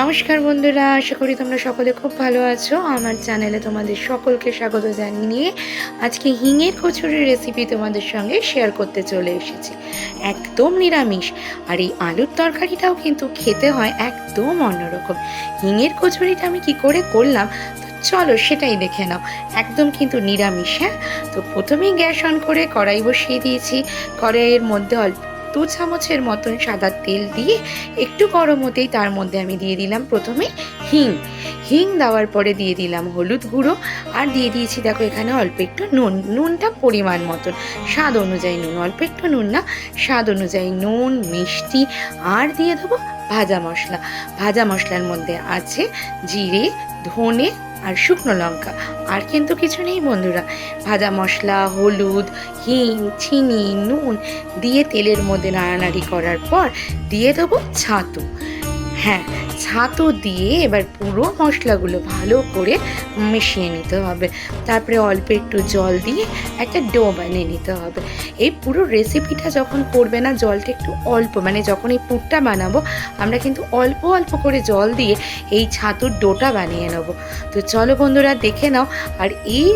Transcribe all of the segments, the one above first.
নমস্কার বন্ধুরা, আশা করি তোমরা সকলে খুব ভালো আছো। আমার চ্যানেলে তোমাদের সকলকে স্বাগত জানিয়ে আজকে হিঙের কচুরির রেসিপি তোমাদের সঙ্গে শেয়ার করতে চলে এসেছি। একদম নিরামিষ, আর এই আলুর তরকারিটাও কিন্তু খেতে হয় একদম অন্যরকম। হিঙের কচুরিটা আমি কি করে করলাম? চলো সেটাই দেখে নাও। একদম কিন্তু নিরামিষ হ্যাঁ? তো প্রথমেই গ্যাস অন করে কড়াই বসিয়ে দিয়েছি। কড়াইয়ের মধ্যে অল্প দু চামচের মতন সাদা তেল দিয়ে একটু গরম হতেই তার মধ্যে আমি দিয়ে দিলাম প্রথমে হিং। হিং দেওয়ার পরে দিয়ে দিলাম হলুদ গুঁড়ো। আর দিয়ে দিয়েছি, দেখো এখানে অল্প একটু নুন। নুনটা পরিমাণ মতন। স্বাদ অনুযায়ী নুন, অল্প একটু নুন না। স্বাদ অনুযায়ী নুন, মিষ্টি, আর দিয়ে দেবো ভাজা মশলা। ভাজা মশলার মধ্যে আছে জিরে, ধনে আর শুকনো লঙ্কা। আর কিন্তু কিছু নেই বন্ধুরা। ভাজা মশলা, হলুদ, হিং, চিনি, নুন দিয়ে তেলের মধ্যে নাড়ানাড়ি করার পর দিয়ে দেবো ছাতু। হ্যাঁ ছাতু দিয়ে এবার পুরো মশলাগুলো ভালো করে মিশিয়ে নিতে হবে। তারপরে অল্প একটু জল দিয়ে একটা ডো বানিয়ে নিতে হবে। এই পুরো রেসিপিটা যখন করবে না, জলটা একটু অল্প মানে যখন এই পুরটা বানাবো, আমরা কিন্তু অল্প অল্প করে জল দিয়ে এই ছাতুর ডোটা বানিয়ে নেব। তো চলো বন্ধুরা, দেখে নাও। আর এই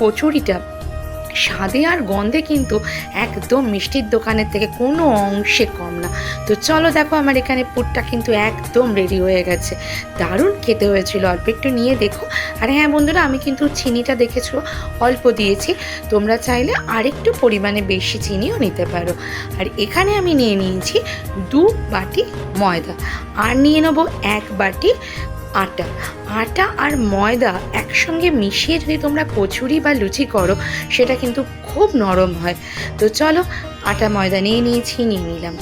কচুরিটা স্বাদে আর গন্ধে কিন্তু একদম মিষ্টির দোকানের থেকে কোনো অংশে কম না। তো চলো দেখো আমার এখানে পুরটা কিন্তু একদম রেডি হয়ে গেছে। দারুণ খেতে হয়েছিল, অল্প একটু নিয়ে দেখো। আর হ্যাঁ বন্ধুরা, আমি কিন্তু চিনিটা দেখেছ, অল্প দিয়েছি। তোমরা চাইলে আরেকটু পরিমাণে বেশি চিনিও নিতে পারো। আর এখানে আমি নিয়ে নিয়েছি দু বাটি ময়দা। আর নিয়ে নেব এক বাটি আটা। আটা আর ময়দা একসঙ্গে মিশিয়ে যদি তোমরা কচুরি বা লুচি করো, সেটা কিন্তু খুব নরম হয়। তো চলো, আটা, ময়দা নিয়ে নিয়েছি, নিয়ে নিলাম।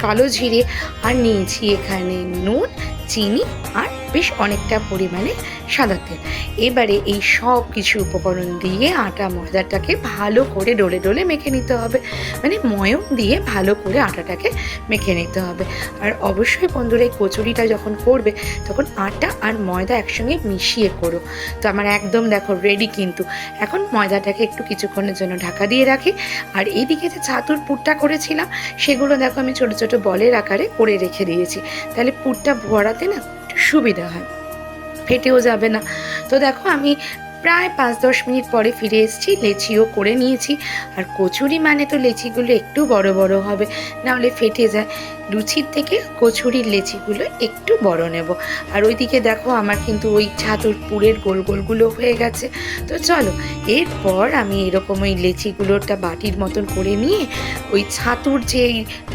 কালো জিরে আর নিয়েছি এখানে নুন, চিনি আর বেশ অনেকটা পরিমাণে সাদা তেল। এবারে এই সব কিছু উপকরণ দিয়ে আটা ময়দাটাকে ভালো করে ডলে ডলে মেখে নিতে হবে। মানে ময়ম দিয়ে ভালো করে আটাটাকে মেখে নিতে হবে। আর অবশ্যই বন্ধুরা এই কচুরিটা যখন করবে, তখন আটা আর ময়দা একসঙ্গে মিশিয়ে করো। তো আমার একদম দেখো রেডি কিন্তু। এখন ময়দাটাকে একটু কিছুক্ষণের জন্য ঢাকা দিয়ে রাখি। আর এইদিকে যে ছাতুর পুরটা করেছিলাম, সেগুলো দেখো আমি ছোট ছোট বলের আকারে করে রেখে দিয়েছি। তাহলে পুরটা ভরাতে না সুবিধা হয়। ফেটেও যাবে না। তো দেখো, আমি প্রায় পাঁচ দশ মিনিট পরে ফিরে এসেছি, লেচিও করে নিয়েছি। আর কচুরি মানে তো লেচিগুলো একটু বড় বড় হবে, নাহলে ফেটে যায়। লুচির থেকে কচুরির লেচিগুলো একটু বড় নেব। আর ওইদিকে দেখো আমার কিন্তু ওই ছাতুর পুরের গোল গোলগুলো হয়ে গেছে। তো চলো, এরপর আমি এরকম ওই লেচিগুলোটা বাটির মতন করে নিয়ে ওই ছাতুর যে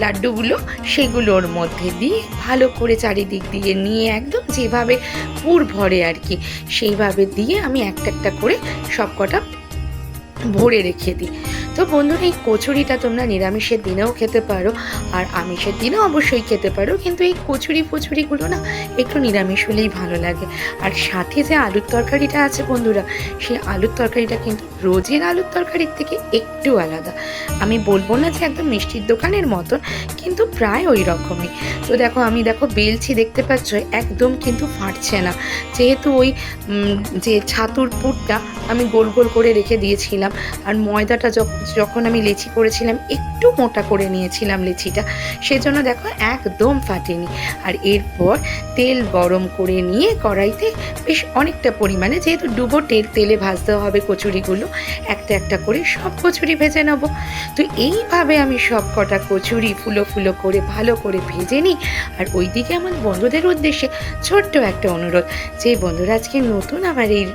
লাড্ডুগুলো সেগুলোর মধ্যে দিয়ে ভালো করে চারিদিক দিয়ে নিয়ে একদম যেভাবে পুর ভরে আর কি, সেইভাবে দিয়ে আমি একটা একটা করে সবকটা ভরে রেখে দিই। তো বন্ধুরা এই কচুরিটা তোমরা নিরামিষের দিনেও খেতে পারো আর আমিষের দিনেও অবশ্যই খেতে পারো, কিন্তু এই কচুরি ফচুরিগুলো না একটু নিরামিষ হলেই ভালো লাগে। আর সাথে যে আলুর তরকারিটা আছে বন্ধুরা, সেই আলুর তরকারিটা কিন্তু রোজের আলুর তরকারির থেকে একটু আলাদা। আমি বলব না যে একদম মিষ্টির দোকানের মতন, কিন্তু প্রায় ওই রকমই। তো দেখো, আমি দেখো বেলছি দেখতে পাচ্ছ, একদম কিন্তু ফাটছে না। যেহেতু ওই যে ছাতুর পুরটা আমি গোল গোল করে রেখে দিয়েছিলাম, আর ময়দাটা যখ- যখন আমি লেচি করেছিলাম, একটু মোটা করে নিয়েছিলাম লেচিটা। সেজন্য দেখো একদম ফাটেনি। আর এরপর তেল গরম করে নিয়ে কড়াইতে বেশ অনেকটা পরিমাণে, যেহেতু ডুবো তেল তেলে ভাজতে হবে কচুরিগুলো, একটা একটা করে সব কচুরি ভেজে নেব। তো এইভাবে আমি সব কটা কচুরি ফুলো ফুলো করে ভালো করে ভেজে নিই। আর ওইদিকে আমার বন্ধুদের উদ্দেশ্যে ছোট্ট একটা অনুরোধ, যে বন্ধুরা আজকে নতুন আমার এই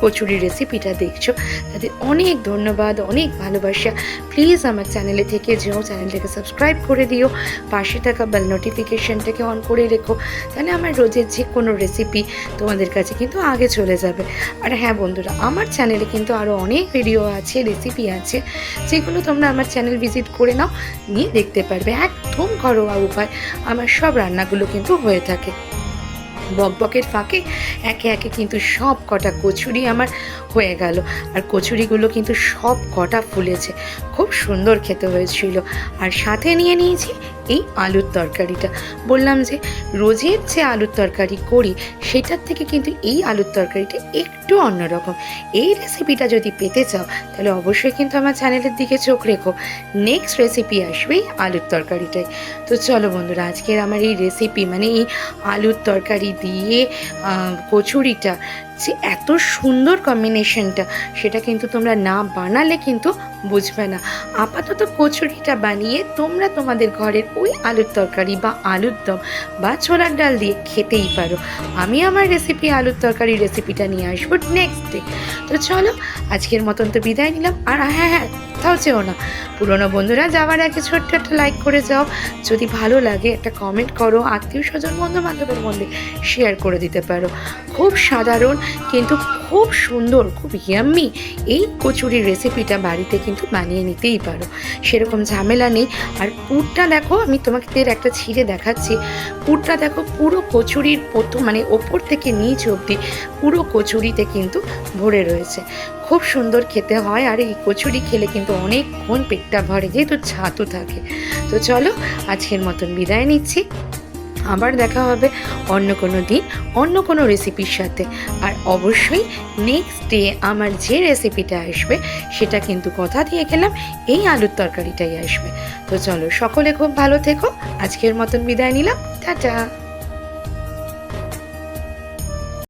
কচুরি রেসিপিটা দেখছ, তাদের অনেক ধন্যবাদ, অনেক ভালোবাসা। প্লিজ আমার চ্যানেলে থেকে যেও চ্যানেলটাকে সাবস্ক্রাইব করে দিও, পাশে থাকা বেল নোটিফিকেশনটাকে অন করে রেখো, তাহলে আমার রোজের যে কোনো রেসিপি তোমাদের কাছে কিন্তু আগে চলে যাবে। আর হ্যাঁ বন্ধুরা, আমার চ্যানেলে কিন্তু আরও অনেক ভিডিও আছে রেসিপি আছে, যেগুলো তোমরা আমার চ্যানেল ভিজিট করে নাও, নিয়ে দেখতে পারবে। একদম ঘরোয়া উপায়, আমার সব রান্নাগুলো কিন্তু হয়ে থাকে। বকবকের ফাঁকে একে একে কিন্তু সব কটা কচুরি আমার হয়ে গেল। আর কচুরিগুলো কিন্তু সব কটা ফুলেছে। খুব সুন্দর খেতে হয়েছিল। আর সাথে নিয়ে নিয়েছি এই আলুর তরকারিটা। বললাম যে, রোজের যে আলুর তরকারি করি, সেটার থেকে কিন্তু এই আলুর তরকারিটা একটু অন্যরকম। এই রেসিপিটা যদি পেতে চাও, তাহলে অবশ্যই কিন্তু আমার চ্যানেলের দিকে চোখ রেখো। নেক্সট রেসিপি আসবে আলুর তরকারিটাই। তো চলো বন্ধুরা, আজকের আমার এই রেসিপি মানে এই আলুর তরকারি দিয়ে কচুরিটা যে এত সুন্দর কম্বিনেশনটা সেটা কিন্তু তোমরা না বানালে কিন্তু বুঝবে না। আপাতত কচুরিটা বানিয়ে তোমরা তোমাদের ঘরের ওই আলুর তরকারি বা আলুর দম বা ছোলার ডাল দিয়ে খেতেই পারো। আমি আমার রেসিপি আলুর তরকারি রেসিপিটা নিয়ে আসব নেক্সট ডে তো চলো, আজকের মতন তো বিদায় নিলাম। আর হ্যাঁ হ্যাঁ তাও চেও না। পুরোনো বন্ধুরা, যাওয়ার আগে ছোট্ট একটা লাইক করে যাও। যদি ভালো লাগে, একটা কমেন্ট করো। আত্মীয় স্বজন বন্ধু বান্ধবের মধ্যে শেয়ার করে দিতে পারো। খুব সাধারণ, কিন্তু খুব সুন্দর, খুব ইয়াম্মি এই কচুরির রেসিপিটা বাড়িতে কিন্তু বানিয়ে নিতেই পারো। সেরকম ঝামেলা নেই। আর পুরটা দেখো, আমি তোমাদের একটা ছিঁড়ে দেখাচ্ছি। পুরটা দেখো, পুরো কচুরির প্রথম মানে ওপর থেকে নিচ অবধি পুরো কচুরিতে কিন্তু ভরে রয়েছে। খুব সুন্দর খেতে হয় আর এই কচুরি খেলে কিন্তু অনেকক্ষণ পেটটা ভরে, যেহেতু ছাতু থাকে। তো চলো, আজকের মতন বিদায় নিচ্ছি। আবার দেখা হবে অন্য কোনো দিন, অন্য কোনো রেসিপির সাথে। আর অবশ্যই নেক্সট ডে আমার যে রেসিপিটা আসবে, সেটা কিন্তু কথা দিয়ে গেলাম, এই আলুর তরকারিটাই আসবে। তো চলো, সকলে খুব ভালো থেকো। আজকের মতন বিদায় নিলাম। টাটা!